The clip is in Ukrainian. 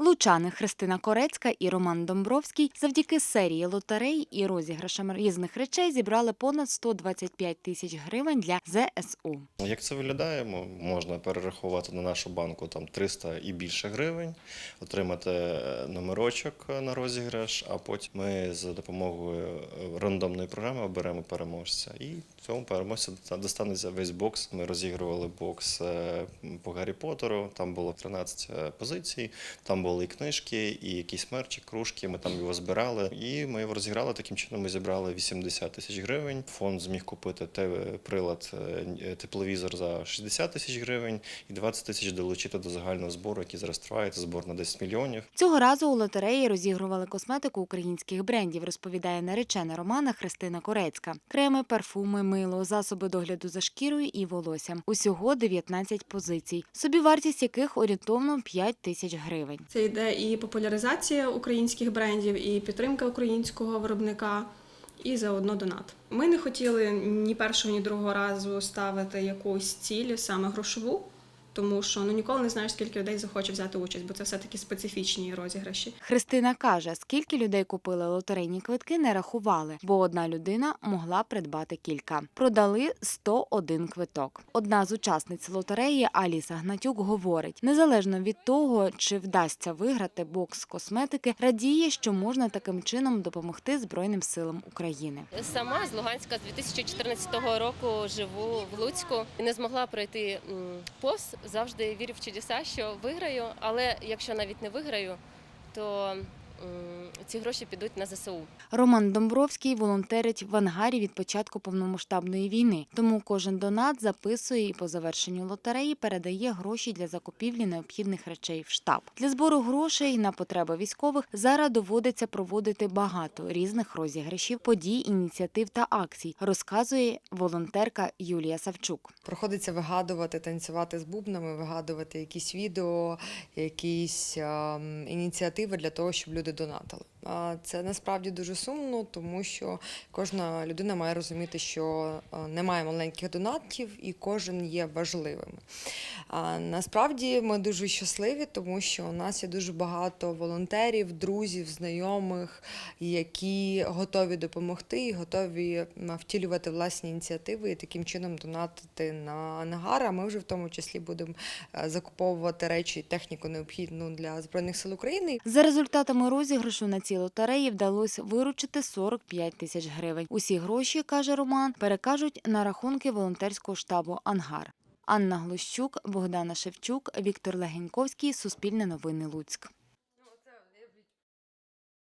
Лучани Христина Корецька і Роман Домбровський завдяки серії лотерей і розіграшам різних речей зібрали понад 125 тисяч гривень для ЗСУ. Як це виглядає? Можна перерахувати на нашу банку там 300 і більше гривень, отримати е, номерочок е, на розіграш, а потім ми за допомогою е, рандомної програми оберемо переможця. І цьому переможцю достанеться весь бокс. Ми розігрували бокс по Гаррі Поттеру. Там було 13 е, позицій, там були і книжки, і якісь мерчі, кружки. Ми там його збирали. І ми його розіграли. Таким чином ми зібрали 80 тисяч гривень. Фонд зміг купити прилад е, тепловізор за 60 тисяч гривень і 20 тисяч долучити до загального збору, який зараз тривається збор на 10 мільйонів. Цього разу у лотереї розігрували косметику українських брендів, розповідає наречена Романа Христина Корецька. Креми, парфуми, мило, засоби догляду за шкірою і волоссям. Усього 19 позицій, собівартість яких орієнтовно 5 тисяч гривень. Це йде і популяризація українських брендів, і підтримка українського виробника, і заодно донат. Ми не хотіли ні першого, ні другого разу ставити якусь ціль, саме грошову, тому що ну ніколи не знаєш, скільки людей захоче взяти участь, бо це все таки специфічні розіграші. Христина каже, скільки людей купили лотерейні квитки, не рахували, бо одна людина могла придбати кілька. Продали 101 квиток. Одна з учасниць лотереї Аліса Гнатюк говорить: незалежно від того, чи вдасться виграти бокс косметики, радіє, що можна таким чином допомогти Збройним силам України. Сама з Луганська з 2014 року живу в Луцьку і не змогла пройти повз. Завжди вірю в чудеса, що виграю. Але якщо навіть не виграю, то ці гроші підуть на ЗСУ. Роман Домбровський волонтерить в ангарі від початку повномасштабної війни. Тому кожен донат записує і по завершенню лотереї передає гроші для закупівлі необхідних речей в штаб. Для збору грошей на потреби військових зараз доводиться проводити багато різних розіграшів, подій, ініціатив та акцій, розказує волонтерка Юлія Савчук. Приходиться вигадувати, танцювати з бубнами, вигадувати якісь відео, якісь ем, ініціативи для того, щоб люди донатили. А Це насправді дуже сумно, тому що кожна людина має розуміти, що е, немає маленьких донатів і кожен є важливим. Насправді ми дуже щасливі, тому що у нас є дуже багато волонтерів, друзів, знайомих, які готові допомогти і готові втілювати власні ініціативи і таким чином донатити на ангар. А ми вже в тому числі будемо е, закуповувати речі і техніку необхідну для збройних сил України. За результатами розіграшу на цій лотереї вдалося виручити 45 тисяч гривень. Усі гроші, каже Роман, перекажуть на рахунки волонтерського штабу Ангар. Анна Глущук, Богдана Шевчук, Віктор Легеньковський, Суспільне новини Луцьк.